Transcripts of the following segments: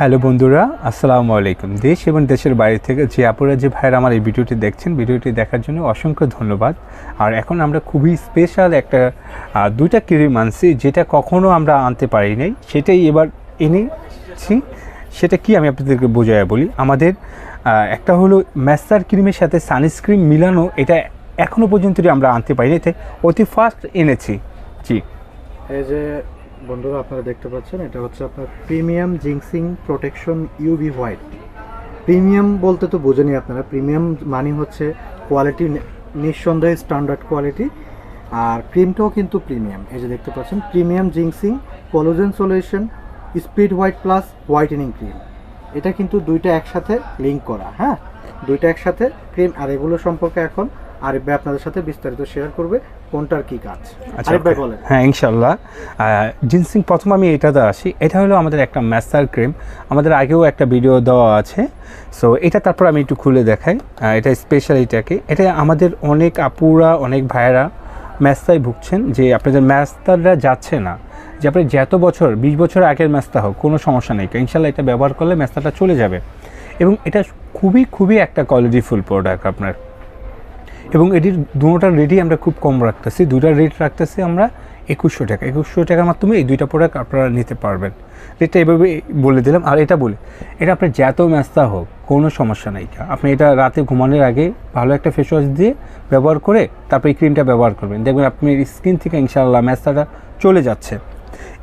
Hello বন্ধুরা, আসসালামু আলাইকুম। দেশ এবং দেশের বাইরে থেকে যে আপুরা, যে ভাইয়ের আমার এই ভিডিওটি দেখছেন, ভিডিওটি দেখার জন্য অসংখ্য ধন্যবাদ। আর এখন আমরা খুবই স্পেশাল একটা দুইটা ক্রিম আনছি যেটা কখনো আমরা আনতে পারি নাই। সেটাই এবার এনেছি। সেটা কি আমি আপনাদেরকে বোঝায় বলি? আমাদের একটা হলো ম্যাসার ক্রিমের সাথে সানস্ক্রিন মিলানো, এটা এখনও পর্যন্ত আমরা আনতে পারিনি এতে অতি ফার্স্ট এনেছি। জি। এই যে বন্ধুরা, আপনারা দেখতে পাচ্ছেন, এটা হচ্ছে আপনার প্রিমিয়াম জিংসিং প্রোটেকশন ইউভি হোয়াইট। প্রিমিয়াম বলতে তো বোঝেনি আপনারা, প্রিমিয়াম মানে হচ্ছে কোয়ালিটি নিঃসন্দেহে স্ট্যান্ডার্ড কোয়ালিটি, আর ক্রিমটাও কিন্তু প্রিমিয়াম। এই যে দেখতে পাচ্ছেন, premium জিংসিং collagen solution, speed white plus whitening cream. এটা কিন্তু দুইটা একসাথে লিঙ্ক করা হ্যাঁ? দুইটা একসাথে ক্রিম, আর এগুলো সম্পর্কে এখন আরিফ ভাই আপনাদের সাথে বিস্তারিত শেয়ার করবে কোনটার কি কাজ। আচ্ছা আরিফ ভাই বলেন। হ্যাঁ ইনশাল্লাহ জিনসিং প্রথম আমি এটাতে আসি। এটা হলো আমাদের একটা ম্যাসার ক্রিম আমাদের আগেও একটা ভিডিও দেওয়া আছে। সো এটা তারপর আমি একটু খুলে দেখাই। এটা স্পেশাল এটাকে এটা আমাদের অনেক আপুরা অনেক ভাইয়েরা ম্যাস্তায় ভুগছেন যে আপনাদের ম্যাস্তাররা যাচ্ছে না। যে আপনি যত বছর বিশ বছর আগের ম্যাস্তা হোক কোনো সমস্যা নেই। ইনশাল্লাহ এটা ব্যবহার করলে ম্যাস্তাটা চলে যাবে। এবং এটা খুবই খুবই একটা কোয়ালিটিফুল প্রোডাক্ট আপনার। এবং এটির দুটোটার রেটই আমরা খুব কম রাখতেছি। দুটার রেট রাখতেছি আমরা একুশশো টাকা। একুশশো টাকার মাধ্যমে এই দুইটা প্রোডাক্ট আপনারা নিতে পারবেন। রেটটা এভাবে বলে দিলাম। আর এটা বলি, এটা আপনার যত ম্যাস্তা হোক, কোনো সমস্যা নেই। আপনি এটা রাতে ঘুমানোর আগে ভালো একটা ফেস ওয়াশ দিয়ে ব্যবহার করে তারপর এই ক্রিমটা ব্যবহার করবেন। দেখবেন আপনার স্কিন থেকে ইনশাআল্লাহ ম্যাস্তাটা চলে যাচ্ছে।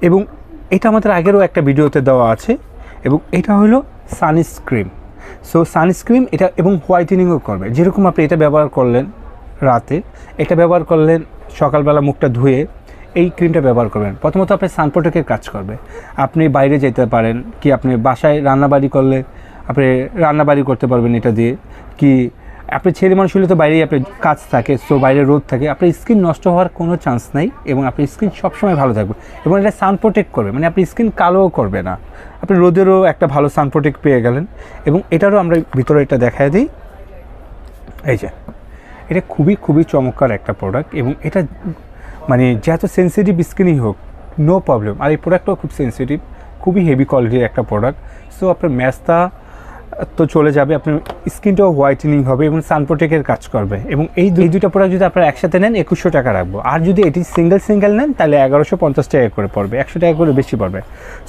এবং এটা আমাদের আগেরও একটা ভিডিওতে দেওয়া আছে। এবং এটা হলো সানস্ক্রিম সো সানস্ক্রিন এটা এবং হোয়াইটেনিংও করবে। যেরকম আপনি এটা ব্যবহার করলেন রাতে, এটা ব্যবহার করলেন সকালবেলা মুখটা ধুয়ে, এই ক্রিমটা ব্যবহার করবেন। প্রথমত আপনি সানপ্রোটেকের কাজ করবে। আপনি বাইরে যেতে পারেন, কি আপনি বাসায় রান্নাবাড়ি করলে আপনি রান্নাবাড়ি করতে পারবেন এটা দিয়ে, কি আপনি ছেলে মানুষ হলে তো বাইরেই আপনার কাজ থাকে সো বাইরে রোদ থাকে, আপনার স্কিন নষ্ট হওয়ার কোনো চান্স নাই এবং আপনার স্কিন সবসময় ভালো থাকবে এবং এটা সান প্রোটেক্ট করবে মানে আপনি স্কিন কালোও করবে না। আপনি রোদেরও একটা ভালো সান প্রোটেক্ট পেয়ে গেলেন এবং এটারও আমরা ভিতরে এটা দেখায় দিই। এই যে, এটা খুবই খুবই চমৎকার একটা প্রোডাক্ট এবং এটা মানে যত সেন্সিটিভ স্কিনই হোক নো প্রবলেম আর এই প্রোডাক্টটাও খুব সেন্সিটিভ খুবই হেভি কোয়ালিটির একটা প্রোডাক্ট সো আপনার ম্যাচটা তো চলে যাবে, আপনার স্কিনটাও হোয়াইটেনিং হবে এবং সানপ্রোটেকের কাজ করবে। এবং এই দুই দুইটা প্রোডাক্ট যদি আপনারা একসাথে নেন, একুশশো টাকা রাখব। আর যদি এটি সিঙ্গেল সিঙ্গেল নেন, তাহলে এগারোশো পঞ্চাশ টাকা করে পড়বে। একশো টাকা করে বেশি পড়বে।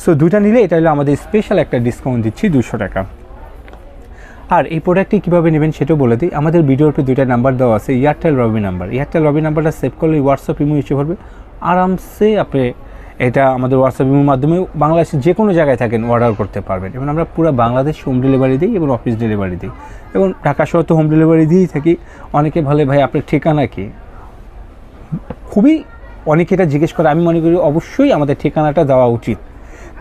সো দুইটা নিলে এটা হলো আমাদের স্পেশাল একটা ডিসকাউন্ট দিচ্ছি দুশো টাকা। আর এই প্রোডাক্টটি কীভাবে নেবেন সেটাও বলে দিই। আমাদের ভিডিওর উপরে দুইটা নাম্বার দেওয়া আছে Airtel Robi number Airtel Robi নাম্বারটা সেভ করলে হোয়াটসঅ্যাপ ইমো ইস্যু করবে আরামসে আপনি এটা আমাদের হোয়াটসঅ্যাপ ইমোর মাধ্যমে বাংলাদেশের যে কোনো জায়গায় থাকেন অর্ডার করতে পারবেন। এবং আমরা পুরো বাংলাদেশ হোম ডেলিভারি দিই এবং অফিস ডেলিভারি দিই। এবং ঢাকা শহর তো হোম ডেলিভারি দিয়েই থাকি। অনেকে ভালো ভাই, আপনার ঠিকানা কি? খুবই অনেকে এটা জিজ্ঞেস করে। আমি মনে করি অবশ্যই আমাদের ঠিকানাটা দেওয়া উচিত।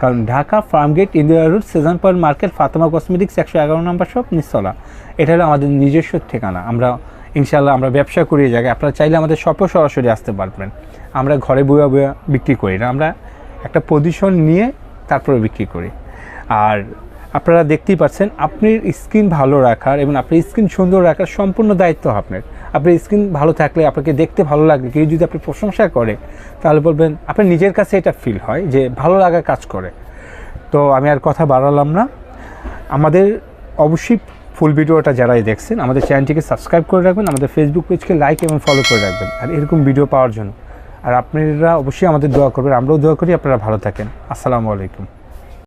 কারণ Dhaka Farmgate Indira road Sezan point market Fatema cosmetics একশো এগারো নম্বর শপ নিচতলা এটা হলো আমাদের নিজস্ব ঠিকানা। আমরা ইনশাল্লাহ আমরা ব্যবসা করি এই জায়গায়। আপনারা চাইলে আমাদের শপও সরাসরি আসতে পারবেন। আমরা ঘরে বইয়া বইয়া বিক্রি করি না। আমরা একটা পজিশন নিয়ে তারপরে বিক্রি করি। আর আপনারা দেখতেই পাচ্ছেন আপনার স্কিন ভালো রাখার এবং আপনার স্কিন সুন্দর রাখার সম্পূর্ণ দায়িত্ব আপনার। আপনার স্কিন ভালো থাকলে আপনাকে দেখতে ভালো লাগলে কেউ যদি আপনি প্রশংসা করে, তাহলে বলবেন, আপনার নিজের কাছে এটা ফিল হয় যে ভালো লাগা কাজ করে। তো আমি আর কথা বাড়ালাম না। আমাদের অবশ্যই ফুল ভিডিওটা যারাই দেখছেন, আমাদের চ্যানেলটিকে সাবস্ক্রাইব করে রাখবেন, আমাদের ফেসবুক পেজকে লাইক এবং ফলো করে রাখবেন, আর এরকম ভিডিও পাওয়ার জন্য। আর আপনারা অবশ্যই আমাদের দোয়া করবেন, আমরাও দোয়া করি, আপনারা ভালো থাকেন। আসসালামু আলাইকুম।